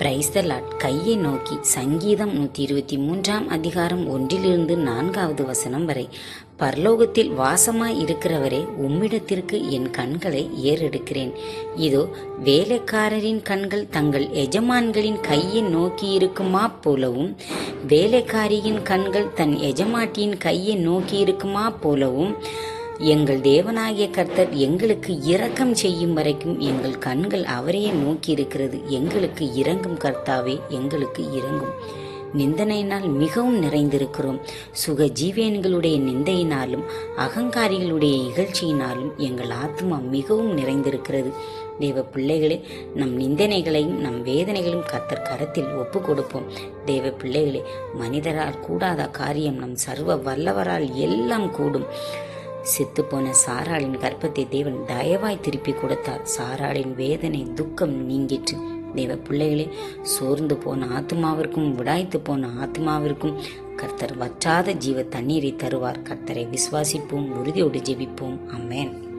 Praise the Lord கையை நோக்கி சங்கீதம் நூற்றி இருபத்தி மூன்றாம் அதிகாரம் ஒன்றிலிருந்து நான்காவது வசனம் வரை பரலோகத்தில் வாசமாய் இருக்கிறவரே உம்மிடத்திற்கு என் கண்களை ஏறெடுக்கிறேன். இதோ வேலைக்காரரின் கண்கள் தங்கள் எஜமான்களின் கையை நோக்கி இருக்குமா போலவும் வேலைக்காரியின் கண்கள் தன் எஜமாட்டியின் கையை நோக்கி இருக்குமா போலவும் எங்கள் தேவனாகிய கர்த்தர் எங்களுக்கு இரக்கம் செய்யும் வரைக்கும் எங்கள் கண்கள் அவரையே நோக்கி இருக்கிறது எங்களுக்கு இறங்கும் கர்த்தாவே எங்களுக்கு இறங்கும் நிந்தனையினால் மிகவும் நிறைந்திருக்கிறோம். சுக ஜீவியன்களுடைய நிந்தையினாலும் அகங்காரிகளுடைய இகழ்ச்சியினாலும் எங்கள் ஆத்மா மிகவும் நிறைந்திருக்கிறது. தேவ பிள்ளைகளே நம் நிந்தனைகளையும் நம் வேதனைகளையும் கத்தர் கரத்தில் ஒப்பு கொடுப்போம் தேவ பிள்ளைகளே மனிதரால் கூடாத காரியம் நம் சர்வ வல்லவரால் எல்லாம் கூடும். செத்துப்போன சாராளின் கர்ப்பத்தை தேவன் தயவாய் திருப்பி கொடுத்தார். சாராளின் வேதனை துக்கம் நீங்கிற்று. தேவ பிள்ளைகளே சோர்ந்து போன ஆத்மாவிற்கும் விடாய்த்து போன ஆத்மாவிற்கும் கர்த்தர் வற்றாத ஜீவ தண்ணீரை தருவார். கர்த்தரை விசுவாசிப்போம் உறுதியோடு ஜெபிப்போம். அம்மேன்